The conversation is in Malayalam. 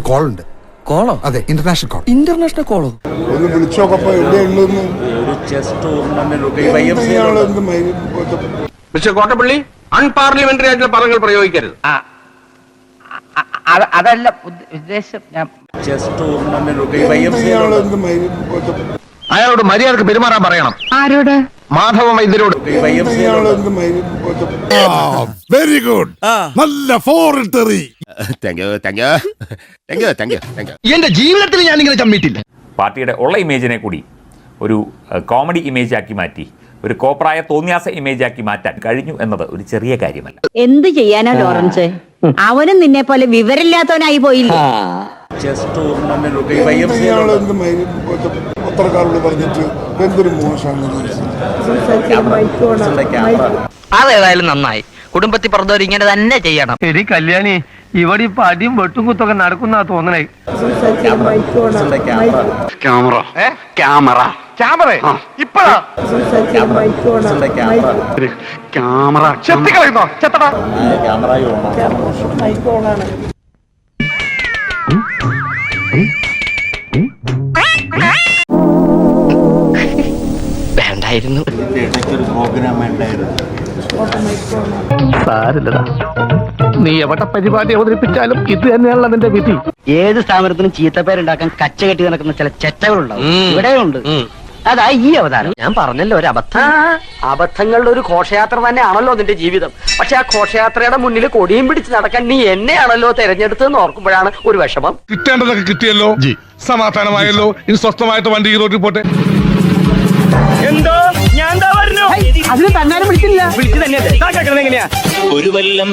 കോൾ ഉണ്ട് കോളോ? അതെ ഇന്റർനാഷണൽ കോൾ ഇന്റർനാഷണൽ കോളോ ഒന്ന് എവിടെയുള്ളതെന്ന് ഒരു മിസ്റ്റർ കോട്ടപ്പള്ളി അൺപാർലമെന്ററി ആയിട്ടുള്ള പദങ്ങൾ പ്രയോഗിക്കരുത്. അതല്ല ഉദ്ദ- ഉദ്ദേശം ഞാൻ അയാളോട് മര്യാദയ്ക്ക് പെരുമാറാൻ പറയണം. ആരോട്? മാധവ വൈദ്യരോട് വെരി ഗുഡ് നല്ല ഫോറിൻ തെറി. Thank you thank you thank you thank you thank you എന്റെ ജീവിതത്തിൽ ഞാൻ ഇങ്ങനെ ചമ്മിട്ടില്ല പാർട്ടിയുടെ ഉള്ള ഇമേജിനെ കൂടി ഒരു കോമഡി ഇമേജ് ആക്കി മാറ്റി ഒരു കോപ്രായ തോന്നിയാസ ഇമേജ് ആക്കി മാറ്റാൻ കഴിഞ്ഞു എന്നത് ഒരു ചെറിയ കാര്യമല്ല. എന്ത് ചെയ്യാനാ ലോറൻസ്? അവനും നിന്നെ പോലെ വിവരമില്ലാത്തവനായി പോയില്ലേ? ചെസ് പത്രക്കാരോട് പറഞ്ഞിട്ട് എന്തൊരു മോശമാണ് ക്യാമറ അതേതായാലും നന്നായി. കുടുംബത്തിൽ പറഞ്ഞവർ ഇങ്ങനെ തന്നെ ചെയ്യണം. ശരി കല്യാണി ഇവിടെ ഇപ്പൊ അടിയും വെട്ടും കുത്തൊക്കെ നടക്കുന്ന തോന്നണേ. ക്യാമറ. ക്യാമറ. ക്യാമറ? ഇപ്പഴാ? ക്യാമറ. ചെത്തിക്കളയുന്നോ ചെത്തടാ. ക്യാമറ ഉണ്ടായിരുന്നു. സാരില്ലടാ. നീ എവിടെ പരിപാടി അവതരിപ്പിച്ചാലും ഇത് തന്നെയാണല്ലോ നിന്റെ വിധി. ഏത് സ്ഥാപനത്തിനും ചീത്തപ്പേരുണ്ടാക്കാൻ കച്ച കെട്ടി നടക്കുന്ന ചില ചെറ്റകളുണ്ടാവും. ഇവിടെയുണ്ട്. അതാ ഈ അവതാരം. ഞാൻ പറഞ്ഞല്ലോ ഒരു അബദ്ധം. അബദ്ധങ്ങളുടെ ഒരു ഘോഷയാത്ര തന്നെയാണല്ലോ നിന്റെ ജീവിതം. പക്ഷെ ആ ഘോഷയാത്രയുടെ മുന്നിൽ കൊടിയും പിടിച്ച് നടക്കാൻ നീ എന്നെയാണല്ലോ തെരഞ്ഞെടുത്തതെന്ന് ഓർക്കുമ്പോഴാണ് ഒരു വിഷമം. കിട്ടേണ്ടതൊക്കെ കിട്ടിയല്ലോ. സമാധാനമായല്ലോ. ഇനി സ്വസ്ഥമായിട്ട് വണ്ടി ഈ റോഡിൽ പോട്ടെ. അതിന് തന്നാലും പിടിച്ചില്ല ഒരു കൊല്ലം